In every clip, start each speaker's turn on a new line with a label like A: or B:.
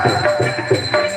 A: Thank you.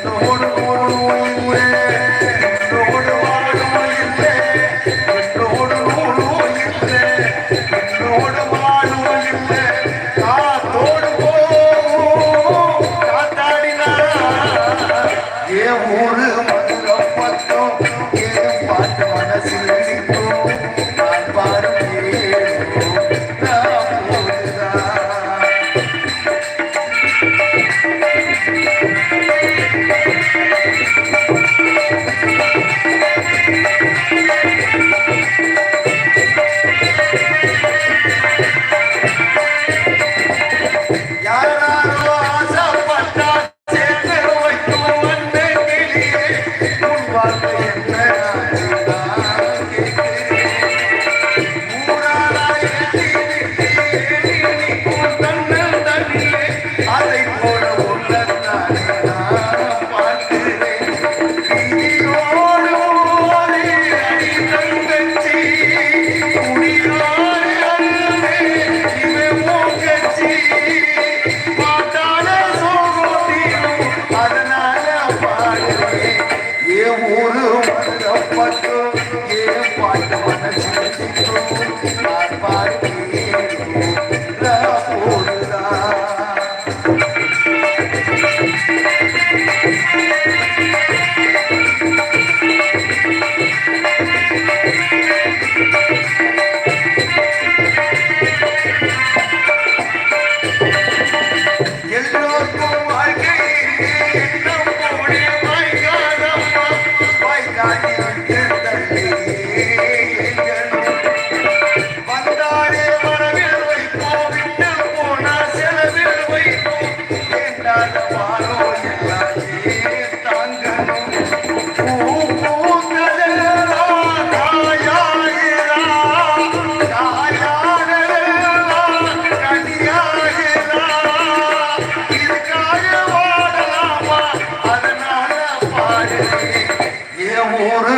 A: ஒரு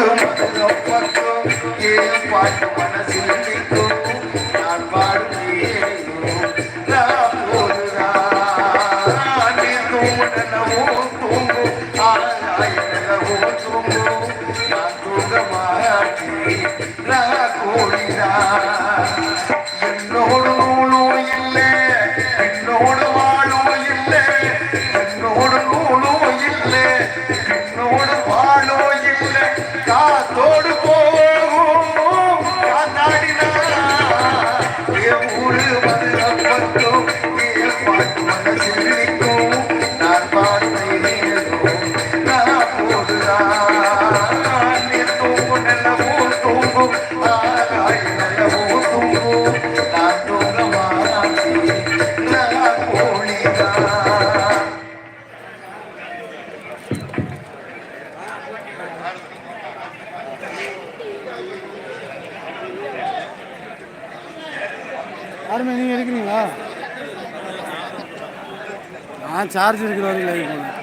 A: ஒப்பத்தும் ஏன் பாட்டு மனசில் நிற்கும். நான் நான்
B: சார்ஜ் இருக்கிற வரைக்கும் லைவ் போனேன்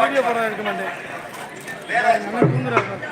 B: வீடியோ படம் எடுக்க மாட்டேன் நல்லா தூங்குறாங்க?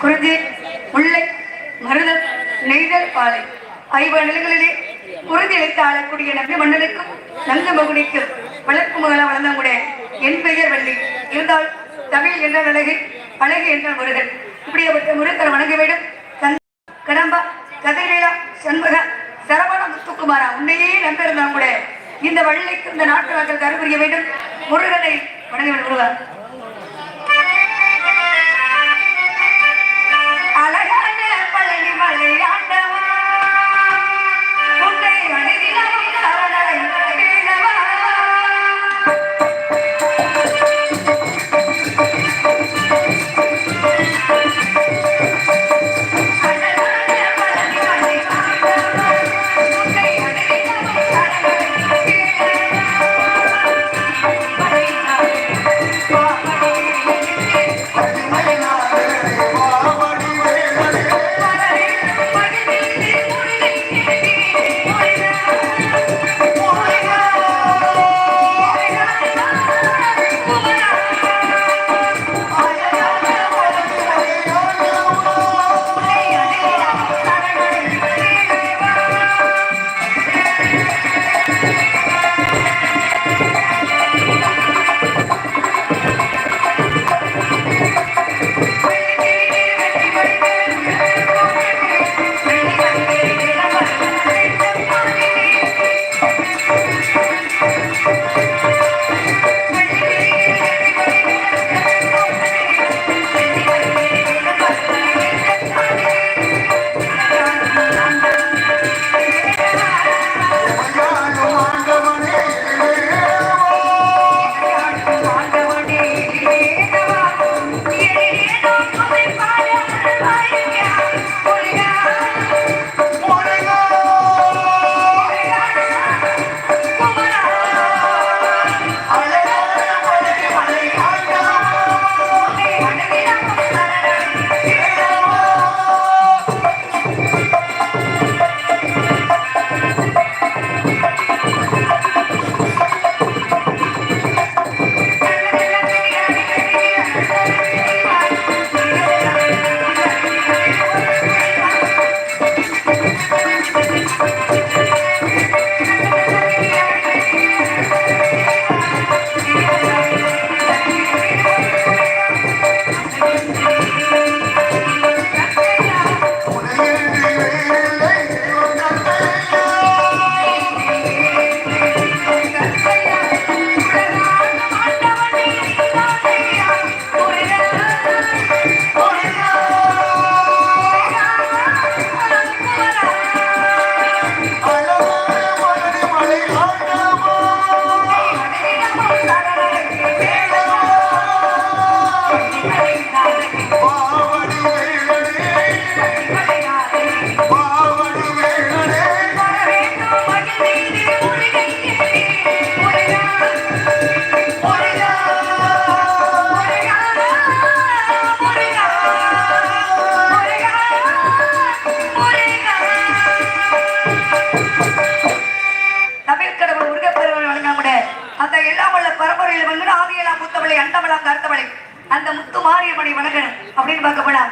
A: குருதி
C: முல்லை மருதம் நெய்தல் பாலை ஐவ நிலைகளிலே குருதி அளித்து ஆளக்கூடிய நம்பி மன்னனுக்கும் நல்ல மகுடிக்கும் வளர்ப்பு மகளாக வளர்ந்தவங்களுடைய என் பெயர் வள்ளி. இருந்தால் தமிழ் என்ற அழகு அழகு என்ற முருகன். இப்படியப்பட்ட முருகர் வணங்க வேண்டும். கடம்பா கதிரீலா சண்முகா சரவண முத்துக்குமாரா உன்னையே கூட. இந்த வள்ளிக்கு இந்த நாட்டு மக்கள் கருபுரிய வேண்டும். முருகனை வணங்க வேண்டும் முருகன் ஆதியெல்லாம் அண்டவளா அண்டமலாம் கருத்தவளை. அந்த முத்து மாரியம்மனை வணங்கணும் அப்படின்னு பார்க்கப்படா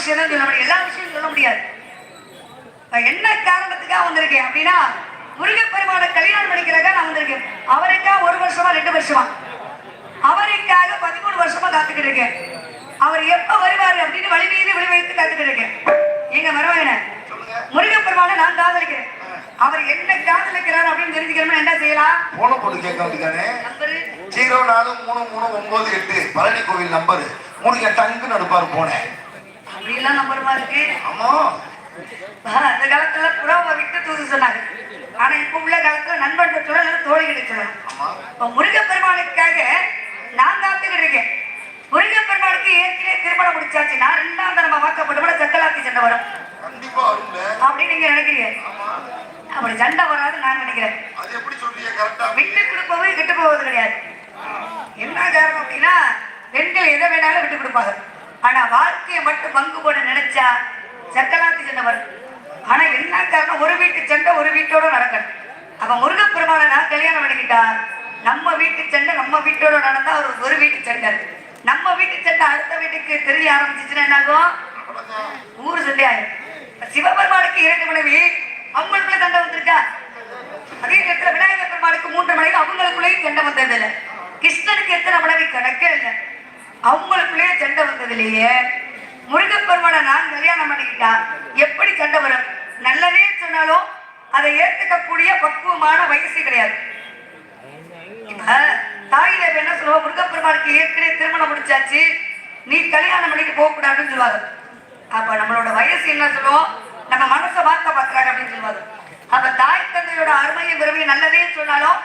C: விஷயம் தான் சொல்ல முடியும் எல்லா விஷயமும் சொல்ல முடியாது. என்ன காரணத்துக்காக வந்திருக்கேன் அப்படின்னா முருகப்பெருமான கல்யாணம் பண்ணிக்கிறதுக்காக நான் வந்திருக்கேன். அவருக்கா ஒரு வருஷமா ரெண்டு வருஷமா. அவருக்காக பதிமூணு வருஷமா காத்துக்கிட்டு இருக்கேன். அவர் எப்ப வருவாரு அப்படின்னு வழி மீது விழி வைத்து காத்துக்கிட்டு இருக்கேன் எங்க மரவாயன முருகப்பெருமான நான் காதலிக்கிறேன். அவர் என்ன காதலிக்கிறார் அப்படின்னு தெரிஞ்சுக்கணும்னா என்ன செய்யலாம்
A: போன போட்டு கேட்க வேண்டியதானே?
C: நம்பரு.
A: ஜீரோ நாலு மூணு மூணு ஒன்பது எட்டு பழனி கோவில் நம்பர். மூணு எட்டாங்க நடுப்பார் போனேன்.
C: அப்படிலாம் நம்பருமா இருக்கு?
A: ஆமா
C: அந்த காலத்துல புறாவை விட்டு தூது சொன்னாங்க. ஆனா இப்ப உள்ள காலத்துல நண்பன் சொல்லல தோழி
A: ஆமா.
C: இப்ப முருகப்பெருமானுக்காக நான் காத்துக்கிட்டு இருக்கேன். முருகப்பெருமானுக்கு ஏற்கனவே திருமணம் முடிச்சாச்சு. நான் ரெண்டாம் தரமா வாக்கப்பட்ட சக்கலாத்தி சண்டை வரும். அப்படின்னு நீங்க நினைக்கிறீங்க? அப்படி சண்டை வராது நான் நினைக்கிறேன். விட்டு கொடுப்பது விட்டு போவது கிடையாது. என்ன காரணம் அப்படின்னா பெண்கள் எதை வேணாலும் விட்டு கொடுப்பாங்க. ஆனா வாழ்க்கையை மட்டும் பங்கு போட நினைச்சா சக்கலாத்தி சண்டை வரும் ஆனா என்ன காரணம்? ஒரு வீட்டு சண்டை ஒரு வீட்டோட நடக்கணும். அப்ப முருகப்பெருமானை நான் கல்யாணம் பண்ணிக்கிட்டா நம்ம வீட்டு சண்டை நம்ம வீட்டோட நடந்தா ஒரு ஒரு வீட்டு சண்டை நம்ம வீட்டு சண்டை அடுத்த வீட்டுக்கு தெரிய ஆரம்பிச்சுச்சுன்னா என்னாகும்? ஊர் சண்டையாயிரும். சிவபெருமானுக்கு இரண்டு மனைவி. அவங்களுக்குள்ள சண்டை வந்திருக்கா? அதே நேரத்தில் விநாயகர் பெருமானுக்கு மூன்று மனைவி. அவங்களுக்குள்ளேயும் சண்டை வந்தது இல்லை கிருஷ்ணனுக்கு எத்தனை மனைவி? கணக்கே சண்டை முருகப்பெருமான முருகப்பெருமானை நான் கல்யாணம் பண்ணிக்கிட்டா எப்படி சண்டை வரும் நல்லதே சொன்னாலும் அதை ஏத்துக்கக்கூடிய பக்குவமான வயசு கிடையாது. இப்ப தாயில என்ன சொல்லுவோம் முருகப்பெருமானுக்கு ஏற்கனவே திருமணம் முடிச்சாச்சு. நீ கல்யாணம் பண்ணிட்டு போக கூடாதுன்னு சொல்லுவாங்க அப்ப நம்மளோட வயசு என்ன சொல்லுவோம் நம்ம மனசை வார்த்தை பாக்குறாங்க அப்படின்னு சொல்லுவாங்க அப்ப தாய் தந்தையோட அருமையை விரும்பி நல்லதே சொன்னாலும்